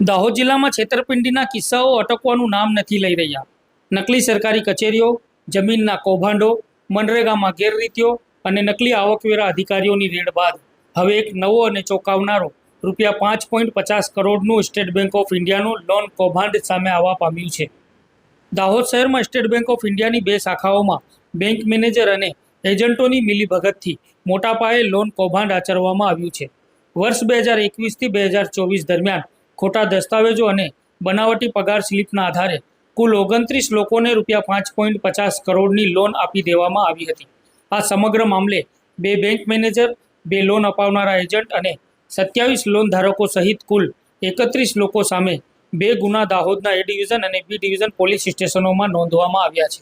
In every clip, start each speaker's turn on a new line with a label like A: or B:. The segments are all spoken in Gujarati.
A: દાહોદ જિલ્લામાં છેતરપિંડીના કિસ્સાઓ અટકવાનું નામ નથી લઈ રહ્યા. નકલી સરકારી કચેરીઓ, જમીનના કૌભાંડો, મનરેગામાં ગેરરીતિઓ અને નકલી આવકવેરા અધિકારીઓની રેડ બાદ. હવે એક નવો અને ચોંકાવનારો રૂપિયા પાંચ પોઈન્ટ પચાસ કરોડનું સ્ટેટ બેંક ઓફ ઇન્ડિયાનું લોન કૌભાંડ સામે આવવા પામ્યું છે. દાહોદ શહેરમાં સ્ટેટ બેંક ઓફ ઇન્ડિયાની બે શાખાઓમાં બેંક મેનેજર અને એજન્ટોની મિલીભગતથી મોટા પાયે લોન કૌભાંડ આચરવામાં આવ્યું છે. વર્ષ બે હજાર એકવીસથી બે હજાર ચોવીસ દરમિયાન ખોટા દસ્તાવેજો અને બનાવટી પગાર સ્લિપના આધારે કુલ ઓગણત્રીસ લોકોને રૂપિયા પાંચ પોઈન્ટ પચાસ કરોડની લોન આપી દેવામાં આવી હતી. આ સમગ્ર મામલે બે બેંક મેનેજર, બે લોન અપાવનારા એજન્ટ અને સત્યાવીસ લોન ધારકો સહિત કુલ એકત્રીસ લોકો સામે બે ગુના દાહોદના એ ડિવિઝન અને બી ડિવિઝન પોલીસ સ્ટેશનોમાં નોંધવામાં આવ્યા છે.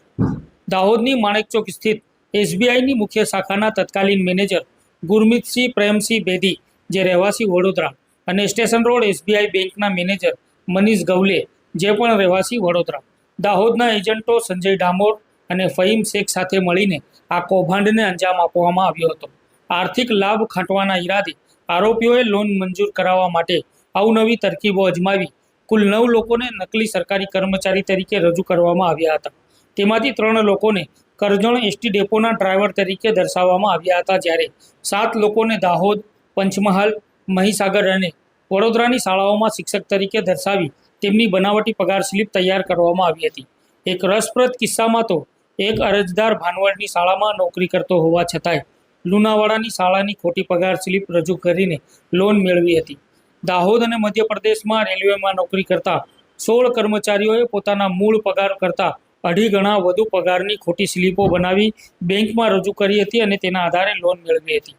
A: દાહોદની માણેકચોક સ્થિત એસબીઆઈની મુખ્ય શાખાના તત્કાલીન મેનેજર ગુરમીતસિંહ પ્રેમસિંહ બેદી, જે રહેવાસી વડોદરા અને સ્ટેશન રોડ એસબીઆઈ બેંકના મેનેજર મનીષ ગવલે, જે પણ રહેવાસી વડોદરા, દાહોદના એજન્ટો સંજય ડામોર અને ફહીમ શેખ સાથે મળીને આ કૌભાંડને અંજામ આપવામાં આવ્યો હતો. આર્થિક લાભ ખાંટવાના ઈરાદે આરોપીઓએ લોન મંજૂર કરાવવા માટે અવનવી તરકીબો અજમાવી, કુલ નવ લોકોને નકલી સરકારી કર્મચારી તરીકે રજૂ કરવામાં આવ્યા હતા. તેમાંથી ત્રણ લોકોને કરજણ એસટી ડેપોના ડ્રાઈવર તરીકે દર્શાવવામાં આવ્યા હતા જ્યારે સાત લોકોને દાહોદ, પંચમહાલ, મહીસાગર અને વડોદરાની શાળાઓમાં શિક્ષક તરીકે દર્શાવી તેમની બનાવટી પગાર સ્લિપ તૈયાર કરવામાં આવી હતી. એક રસપ્રદ કિસ્સામાં તો એક અરજદાર ભાનવડની શાળામાં નોકરી કરતો હોવા છતાંય લુણાવાડાની શાળાની ખોટી પગાર સ્લિપ રજૂ કરીને લોન મેળવી હતી. દાહોદ અને મધ્યપ્રદેશમાં રેલવેમાં નોકરી કરતા સોળ કર્મચારીઓએ પોતાના મૂળ પગાર કરતાં અઢી ગણા વધુ પગારની ખોટી સ્લીપો બનાવી બેંકમાં રજૂ કરી હતી અને તેના આધારે લોન મેળવી હતી.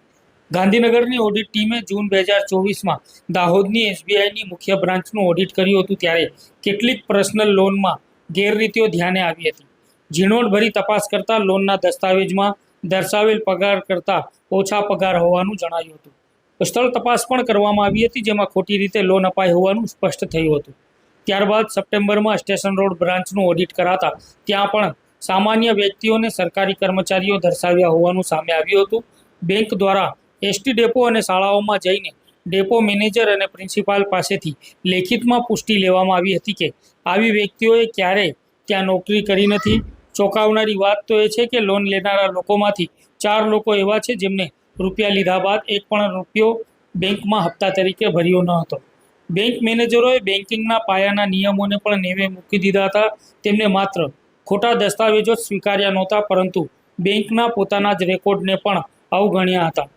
A: ગાંધીનગરની ઓડિટ ટીમે જૂન બે હજાર ચોવીસમાં દાહોદની એસબીઆઈની મુખ્ય બ્રાન્ચનું ઓડિટ કર્યું હતું ત્યારે કેટલીક પર્સનલ લોનમાં ગેરરીતિઓ ધ્યાને આવી હતી. ઝીણવટભરી તપાસ કરતાં લોનના દસ્તાવેજમાં દર્શાવેલ પગાર કરતાં ઓછા પગાર હોવાનું જણાયું હતું. સ્થળ તપાસ પણ કરવામાં આવી હતી, જેમાં ખોટી રીતે લોન અપાઈ હોવાનું સ્પષ્ટ થયું હતું. ત્યારબાદ સપ્ટેમ્બરમાં સ્ટેશન રોડ બ્રાન્ચનું ઓડિટ કરાતા ત્યાં પણ સામાન્ય વ્યક્તિઓને સરકારી કર્મચારીઓ દર્શાવ્યા હોવાનું સામે આવ્યું હતું. બેંક દ્વારા એસટી ડેપો અને શાળાઓમાં જઈને ડેપો મેનેજર અને પ્રિન્સિપાલ પાસેથી લેખિતમાં પુષ્ટિ લેવામાં આવી હતી કે આવી વ્યક્તિઓએ ક્યારેય ત્યાં નોકરી કરી નથી. ચોંકાવનારી વાત તો એ છે કે લોન લેનારા લોકોમાંથી ચાર લોકો એવા છે જેમને રૂપિયા લીધા બાદ એક પણ રૂપિયો બેંકમાં હપ્તા તરીકે ભર્યો ન હતો. બેંક મેનેજરોએ બેન્કિંગના પાયાના નિયમોને પણ નેવે મૂકી દીધા હતા. તેમને માત્ર ખોટા દસ્તાવેજો સ્વીકાર્યા નહોતા, પરંતુ બેંકના પોતાના જ રેકોર્ડને પણ અવગણ્યા હતા.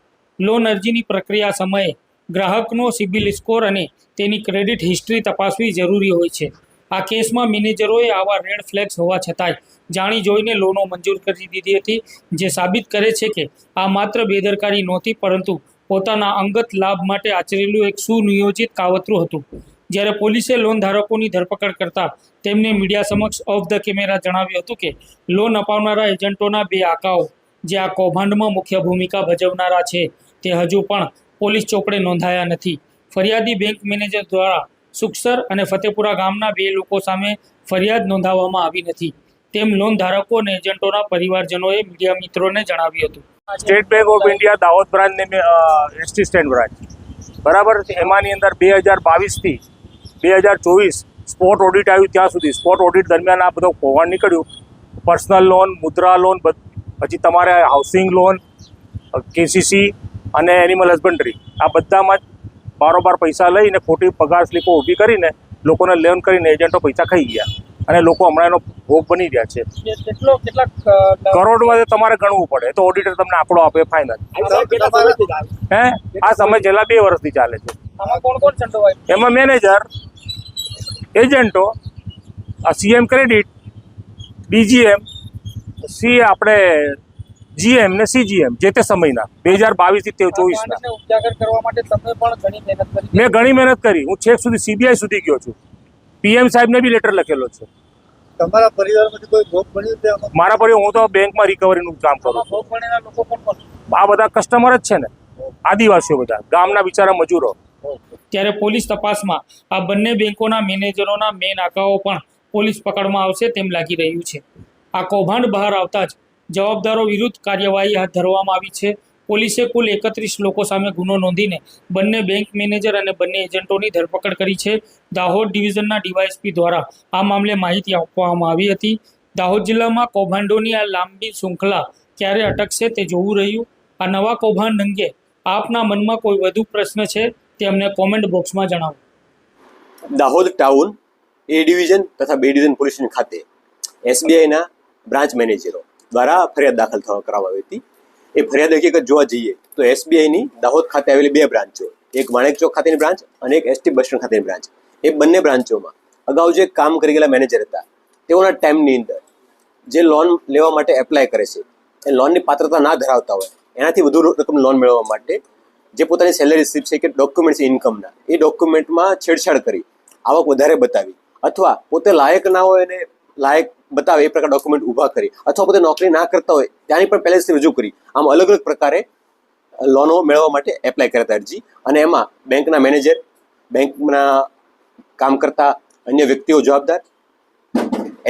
A: લોન અરજીની પ્રક્રિયા સમયે ગ્રાહકનો સિબિલ સ્કોર અને તેની ક્રેડિટ હિસ્ટ્રી તપાસવી જરૂરી હોય છે. આ કેસમાં મેનેજરોએ આવા રેડ ફ્લેગ્સ હોવા છતાંય જાણી જોઈને લોનો મંજૂર કરી દીધી હતી, જે સાબિત કરે છે કે આ માત્ર બેદરકારી નહોતી, પરંતુ પોતાના અંગત લાભ માટે આચરેલું એક સુનિયોજિત કાવતરું હતું. જ્યારે પોલીસે લોન ધારકોની ધરપકડ કરતા તેમને મીડિયા સમક્ષ ઓફ ધ કેમેરા જણાવ્યું હતું કે, લોન અપાવનારા એજન્ટોના બે આકાઓ, જે આ કૌભાંડમાં મુખ્ય ભૂમિકા ભજવનારા છે તે હજુ પણ પોલીસ ચોપડે નોંધાયા નથી. ફરિયાદી બેંક મેનેજર દ્વારા સુખસર અને ફતેપુરા ગામના બે લોકો સામે ફરિયાદ નોંધાવવામાં આવી નથી. તેમ લોન ધારકો અને એજન્ટોના પરિવારજનોએ મીડિયા મિત્રોને જણાવ્યું હતું.
B: State Bank of India Dahod બ્રાન્ચની એસટી સ્ટેન્ડ બ્રાન્ચ. બરાબર? એમાંની અંદર બે હજાર બાવીસથી બે હજાર ચોવીસ સ્પોટ ઓડિટ આવ્યું ત્યાં સુધી. સ્પોટ ઓડિટ દરમિયાન આ બધો કૌભાંડ નીકળ્યું. પર્સનલ લોન, મુદ્રા લોન પછી તમારે હાઉસિંગ લોન કેસીસી અને એનિમલ હસબન્ડરી આ બધામાં જ બારોબાર પૈસા લઈને ખોટી પગાર સ્લીપો ઊભી કરીને લોકોને લેન કરીને એજન્ટો પૈસા ખાઈ ગયા. અને લોકો હમણાં એનો ભોગ બની રહ્યા છે.
A: કેટલો
B: કરોડમાં તમારે ગણવું પડે. તો ઓડિટર તમને આંકડો આપે ફાઇનલ હે? આ સમય છેલ્લા બે વર્ષથી ચાલે છે.
A: આમાં કોણ કોણ સંડોવાય
B: એમાં મેનેજર એજન્ટો આ સીએમ ક્રેડિટ ડીજીએમ સી આપણે જીએમ ને સીજીએમ જે તે સમયના બે હજાર બાવીસથી તે ચોવીસના.
A: ઉજાગર કરવા માટે તમે પણ ઘણી મહેનત
B: મેં ઘણી મહેનત કરી. હું છેક સુધી સીબીઆઈ સુધી ગયો છું. પીએમ સાહેબને બી લેટર લખેલો છે.
C: તમારા પરિવારમાંથી કોઈ ભોગ બન્યું
B: મારા પરિવાર હું તો બેંકમાં રિકવરીનું કામ કરું આ બધા કસ્ટમર જ છે ને. આદિવાસીઓ બધા. ગામના બિચારા મજૂરો.
A: ત્યારે પોલીસ તપાસમાં આ બંને બેંકોના મેનેજરોના મેન આંકાઓ પણ પોલીસ પકડમાં આવશે તેમ લાગી રહ્યું છે. આ કૌભાંડ બહાર આવતા જ જવાબદારો વિરુદ્ધ કાર્યવાહી હાથ ધરવામાં આવી છે. પોલીસે કુલ એકત્રીસ લોકો સામે ગુનો નોંધીને બંને બેંક મેનેજર અને બંને એજન્ટોની ધરપકડ કરી છે. દાહોદ ડિવિઝનના ડીવાયએસપી દ્વારા આ મામલે માહિતી આપવામાં આવી હતી. દાહોદ જિલ્લામાં કૌભાંડોની આ લાંબી શૃંખલા ક્યારે અટકશે તે જોવું રહ્યું. આ નવા કૌભાંડ અંગે આપના મનમાં કોઈ વધુ પ્રશ્ન છે તે અમને કોમેન્ટ બોક્સમાં જણાવો.
D: દાહોદ ટાઉન, એ ડિવિઝન તથા બે ડિવિઝન પોલીસ ખાતે, એસબીઆઈના બ્રાન્ચ મેનેજરો દ્વારા ફરિયાદ દાખલ થવા કરવામાં આવી હતી. એ ફરિયાદ હકીકત જોવા જઈએ તો એસબીઆઈની દાહોદ ખાતે આવેલી બે બ્રાન્ચો, એક વાણિક ચોક ખાતેની બ્રાન્ચ અને એક એસટી બસ સ્ટેન્ડ ખાતેની બ્રાન્ચ. એ બંને બ્રાન્ચોમાં અગાઉ જે કામ કરી ગયેલા મેનેજર હતા, તેઓના ટાઈમની અંદર જે લોન લેવા માટે એપ્લાય કરે છે, એ લોનની પાત્રતા ના ધરાવતા હોય, એનાથી વધુ રકમ લોન મેળવવા માટે જે પોતાની સેલરી સ્લીપ છે કે ડોક્યુમેન્ટ છે ઇન્કમના એ ડોક્યુમેન્ટમાં છેડછાડ કરી, આવક વધારે બતાવી, અથવા પોતે લાયક ના હોય અને લાયક બતાવે એ પ્રકાર ડોક્યુમેન્ટ ઊભા કરી અથવા પોતે નોકરી ના કરતા હોય ત્યાંની પણ પહેલેથી રજૂ કરી. આમ અલગ અલગ પ્રકારે લોનો મેળવવા માટે એપ્લાય કરતા અરજી. અને એમાં બેંકના મેનેજર બેંકના કામ કરતા અન્ય વ્યક્તિઓ જવાબદાર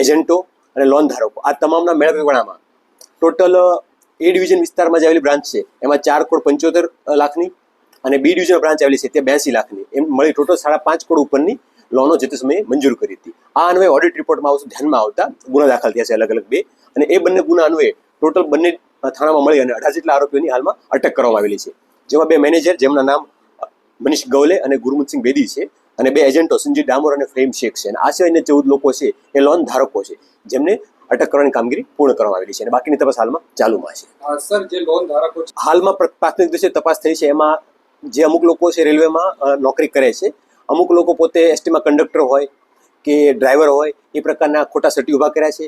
D: એજન્ટો અને લોન ધારકો. આ તમામના મેળવણામાં ટોટલ એ ડિવિઝન વિસ્તારમાં જે આવેલી બ્રાન્ચ છે, એમાં ચાર કરોડ પંચોતેર લાખની અને બી ડિવિઝન બ્રાન્ચ આવેલી છે તે બ્યાસી લાખની. એમ મળી ટોટલ સાડા પાંચ કરોડ ઉપરની લોનો જે તે સમયે મંજૂર કરી હતી. આ અન્વયે ઓડિટ રિપોર્ટમાં આવશે ધ્યાનમાં આવતા ગુના દાખલ થયા છે અલગ અલગ બે. અને એ બંને ગુના અન્વયે ટોટલ બંને થાણામાં મળી અને અઢાર જેટલા આરોપીઓની હાલમાં અટક કરવામાં આવેલી છે. જેમાં બે મેનેજર જેમના નામ મનીષ ગવલે અને ગુરમુખસિંહ બેદી છે અને બે એજન્ટો સંજીવ ડામોર અને ફ્રેમ શેખ છે. અને આ સિવાયના ચૌદ લોકો છે એ લોન ધારકો છે જેમને અટક કરવાની કામગીરી પૂર્ણ કરવામાં આવેલી છે. અને બાકીની તપાસ હાલમાં ચાલુમાં છે.
E: સર જે લોન ધારકો
D: હાલમાં પ્રાથમિક દિવસે તપાસ થઈ છે. એમાં જે અમુક લોકો છે રેલવેમાં નોકરી કરે છે. અમુક લોકો પોતે એસટીમાં કંડક્ટર હોય કે ડ્રાઈવર હોય એ પ્રકારના ખોટા સર્ટી ઊભા કર્યા છે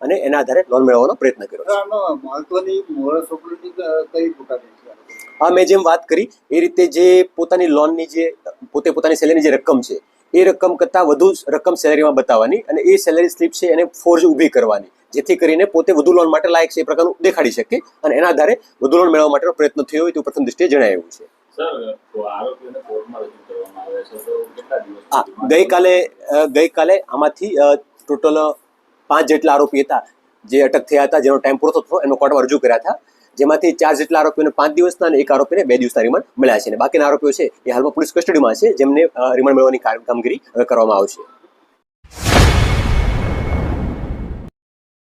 D: અને એના આધારે લોન મેળવવાનો પ્રયત્ન કર્યો હા મેં જેમ વાત કરી એ રીતે જે પોતાની લોનની જે પોતે પોતાની સેલેરીની જે રકમ છે એ રકમ કરતાં વધુ રકમ સેલેરીમાં બતાવવાની અને એ સેલેરી સ્લીપ છે એને ફોર્જ ઊભી કરવાની જેથી કરીને પોતે વધુ લોન માટે લાયક છે એ પ્રકારનું દેખાડી શકે અને એના આધારે વધુ લોન મેળવવા માટેનો પ્રયત્ન થયો હોય તેવું પ્રથમ દ્રષ્ટિએ જણાવ્યું છે.
F: સર આરોપીઓને કોર્ટમાં
D: હા ગઈકાલે ગઈકાલે આમાંથી ટોટલ પાંચ જેટલા આરોપી હતા જે અટક થયા હતા જેનો ટાઈમ પૂરો થતો એનો કોર્ટમાં રજૂ કર્યા હતા. જેમાંથી ચાર જેટલા આરોપીઓને પાંચ દિવસના અને એક આરોપીને બે દિવસના રિમાન્ડ મળ્યા છે. અને બાકીના આરોપીઓ છે એ હાલમાં પોલીસ કસ્ટડીમાં છે જેમને રિમાન્ડ મેળવવાની કામગીરી કરવામાં આવશે.